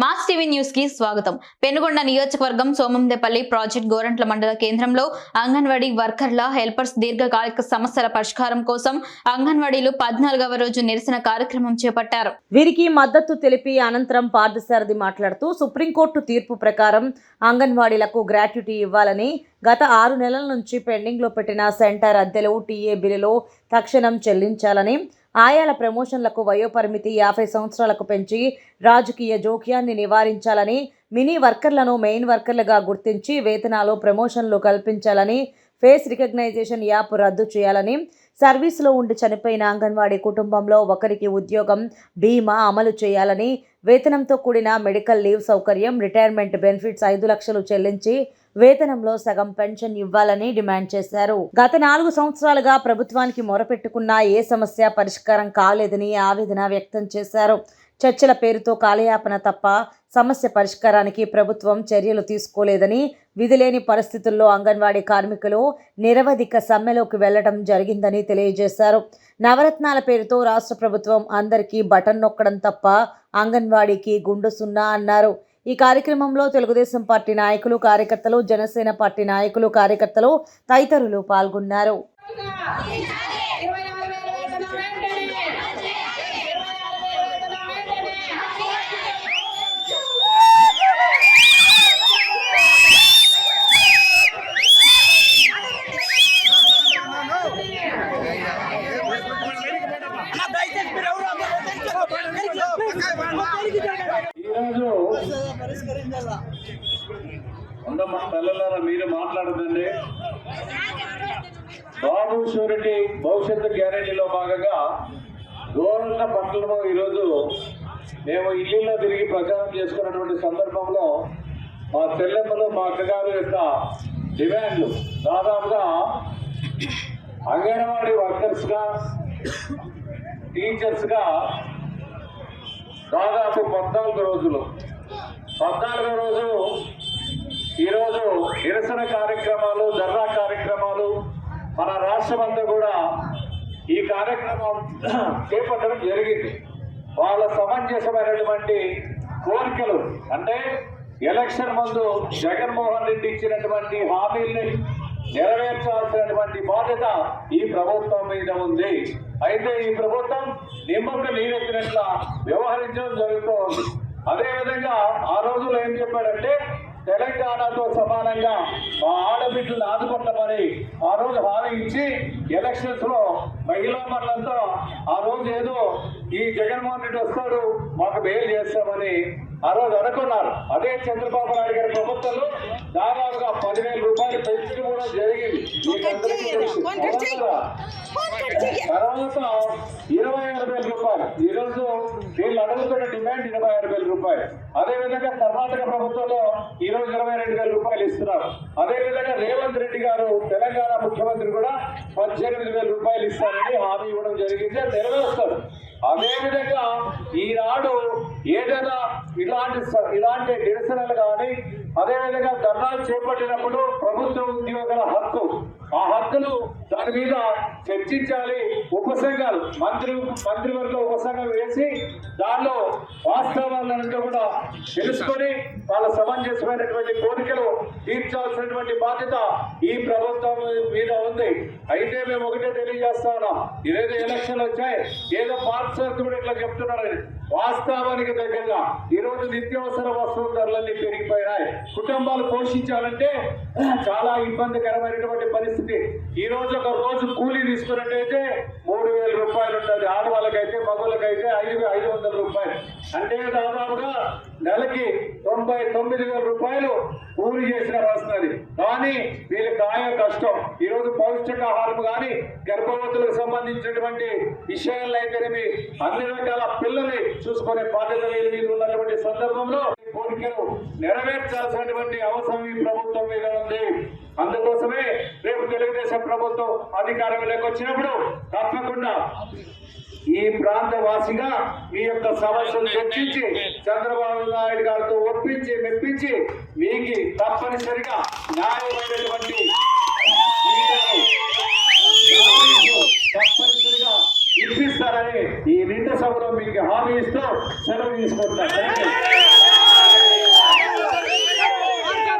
Mass TV న్యూస్కి స్వాగతం. పెనుగొండ నియోజకవర్గం సోమందేపల్లి ప్రాజెక్ట్ గోరంట్ల మండల కేంద్రంలో అంగన్వాడీ వర్కర్ల హెల్పర్స్ దీర్ఘకాలిక సమస్యల పరిష్కారం కోసం అంగన్వాడీలు పద్నాలుగవ రోజు నిరసన కార్యక్రమం చేపట్టారు. వీరికి మద్దతు తెలిపి అనంతరం పార్థసారథి మాట్లాడుతూ సుప్రీంకోర్టు తీర్పు ప్రకారం అంగన్వాడీలకు గ్రాట్యుటీ ఇవ్వాలని గత ఆరు నెలల నుంచి పెండింగ్లో పెట్టిన సెంటర్ అద్దెలు టీఏ బిల్లులు తక్షణం చెల్లించాలని ఆయాల ప్రమోషన్లకు వయోపరిమితి యాభై సంవత్సరాలకు పెంచి రాజకీయ జోక్యాన్ని నివారించాలని మినీ వర్కర్లను మెయిన్ వర్కర్లుగా గుర్తించి వేతనాలు ప్రమోషన్లు కల్పించాలని ఫేస్ రికగ్నైజేషన్ యాప్ రద్దు చేయాలని సర్వీసులో ఉండి చనిపోయిన అంగన్వాడీ కుటుంబంలో ఒకరికి ఉద్యోగం బీమా అమలు చేయాలని వేతనంతో కూడిన మెడికల్ లీవ్ సౌకర్యం రిటైర్మెంట్ బెనిఫిట్స్ ఐదు లక్షలు చెల్లించి వేతనంలో సగం పెన్షన్ ఇవ్వాలని డిమాండ్ చేశారు. గత నాలుగు సంవత్సరాలుగా ప్రభుత్వానికి మొరపెట్టుకున్న ఏ సమస్య పరిష్కారం కాలేదని ఆవేదన వ్యక్తం చేశారు. చర్చల పేరుతో కాలయాపన తప్ప సమస్య పరిష్కారానికి ప్రభుత్వం చర్యలు తీసుకోలేదని విధిలేని పరిస్థితుల్లో అంగన్వాడీ కార్మికులు నిరవధిక సమ్మెలోకి వెళ్ళడం జరిగిందని తెలియజేశారు. నవరత్నాల పేరుతో రాష్ట్ర ప్రభుత్వం అందరికీ బటన్ నొక్కడం తప్ప అంగన్వాడీకి గుండు సున్నా అన్నారు. ఈ కార్యక్రమంలో తెలుగుదేశం పార్టీ నాయకులు కార్యకర్తలు జనసేన పార్టీ నాయకులు కార్యకర్తలు తదితరులు పాల్గొన్నారు ఇరవై నాలుగు వేల వేతనం వెంటనే ఇరవై నాలుగు వేల వేతనం వెంటనే ఈరోజు ఉందమ్మా పిల్లలారా మీరు మాట్లాడదండి. బాబు షూరిటీ భవిష్యత్తు గ్యారెంటీలో భాగంగా గోరంట పట్టణంలో ఈరోజు మేము ఇల్లులో తిరిగి ప్రచారం చేసుకున్నటువంటి సందర్భంలో మా చెల్లెమ్మలు మా అక్కగారు యొక్క డిమాండ్లు. దాదాపుగా అంగన్వాడీ వర్కర్స్గా టీచర్స్గా దాదాపు పద్నాలుగు రోజులు పద్నాలుగో రోజు ఈరోజు నిరసన కార్యక్రమాలు ధర్నా కార్యక్రమాలు మన రాష్ట్రం అంతా కూడా ఈ కార్యక్రమం చేపట్టడం జరిగింది. వాళ్ళ సమంజసమైనటువంటి కోరికలు అంటే ఎలక్షన్ ముందు జగన్మోహన్ రెడ్డి ఇచ్చినటువంటి హామీల్ని నెరవేర్చాల్సినటువంటి బాధ్యత ఈ ప్రభుత్వం మీద ఉంది. అయితే ఈ ప్రభుత్వం నిమ్మక నీరెత్తినట్ల వ్యవహరించడం జరుగుతూ ఉంది అదేవిధంగా ఆ రోజుల్లో ఏం చెప్పాడంటే తెలంగాణతో సమానంగా మా ఆడబిడ్డలు ఆదుకుంటామని ఆ రోజు హామీ ఇచ్చి ఎలక్షన్స్లో మహిళా మండలంతో ఆ రోజు ఏదో ఈ జగన్మోహన్ రెడ్డి వస్తాడు మాకు బెయిల్ చేస్తామని ఆ రోజు అనుకున్నారు. అదే చంద్రబాబు నాయుడు గారి ప్రభుత్వంలో దాదాపుగా పదివేల రూపాయలు పెంచడం కూడా జరిగింది. తర్వాత ఇరవై ఆరు వేల రూపాయలు. ఈ రోజు వీళ్ళు అడుగుతున్న డిమాండ్ ఇరవై ఆరు వేల రూపాయలు. అదే విధంగా కర్ణాటక ప్రభుత్వంలో ఈ రోజు ఇరవై రెండు వేల రూపాయలు ఇస్తున్నారు. అదే విధంగా రేవంత్ రెడ్డి గారు తెలంగాణ ముఖ్యమంత్రి కూడా పద్దెనిమిది వేల రూపాయలు ఇస్తారని హామీ ఇవ్వడం జరిగింది. అది నెరవేరుస్తారు. అదేవిధంగా ఈనాడు ఏదైనా ఇలాంటి ఇలాంటి నిరసనలు కానీ అదేవిధంగా ధర్నాలు చేపట్టినప్పుడు ప్రభుత్వ ఉద్యోగుల హక్కు. ఆ హక్కులు దాని మీద చర్చించాలి. ఉపసంఘాలు మంత్రి మంత్రివర్గ ఉపసంఘం వేసి దానిలో వాస్తవాలను కూడా తెలుసుకొని వాళ్ళ సమంజసమైనటువంటి కోరికలు తీర్చాల్సినటువంటి బాధ్యత ఈ ప్రభుత్వం మీద ఉంది. అయితే మేము ఒకటే తెలియజేస్తా ఉన్నాం. ఇదేదో ఎలక్షన్లు వచ్చాయి. ఏదో పార్టీ కూడా ఇట్లా చెప్తున్నారని వాస్తవానికి దగ్గరగా ఈ రోజు నిత్యావసర వస్తువుల ధరలన్నీ పెరిగిపోయినాయి. కుటుంబాలు పోషించాలంటే చాలా ఇబ్బందికరమైనటువంటి పరిస్థితి. ఈ రోజు ఒక రోజు కూలీ తీసుకున్నట్టయితే మూడు వేల రూపాయలు ఉంటుంది. ఆడవాళ్ళకైతే మగవాళ్ళకైతే ఐదు ఐదు వందల రూపాయలు. అంటే దాదాపుగా నెలకి తొంభై తొమ్మిది వేల రూపాయలు కూలీ చేసిన వస్తున్నది కానీ వీళ్ళ కాయ కష్టం. ఈరోజు పౌష్టిక పౌష్టికాహారం కానీ గర్భవతులకు సంబంధించినటువంటి విషయాల్లో అయితేనేమి అన్ని రకాల పిల్లల్ని చూసుకునే బాధ్యత వీళ్ళు ఉన్నటువంటి సందర్భంలో కోరికలు నెరవేర్చాల్సినటువంటి అవసరం ఈ ప్రభుత్వం మీద ఉంది. అందుకోసమే తెలుగుదేశం ప్రభుత్వం అధికారంలోకి వచ్చినప్పుడు తప్పకుండా ఈ ప్రాంత వాసిగా మీ యొక్క సమస్యలు చర్చించి చంద్రబాబు నాయుడు గారితో ఒప్పించి మెప్పించి మీకు తప్పనిసరిగా న్యాయమైనటువంటి తప్పనిసరిగా ఇప్పిస్తారని ఈ నిండు సభలో మీకు హామీ ఇస్తూ సెలవు తీసుకుంటారు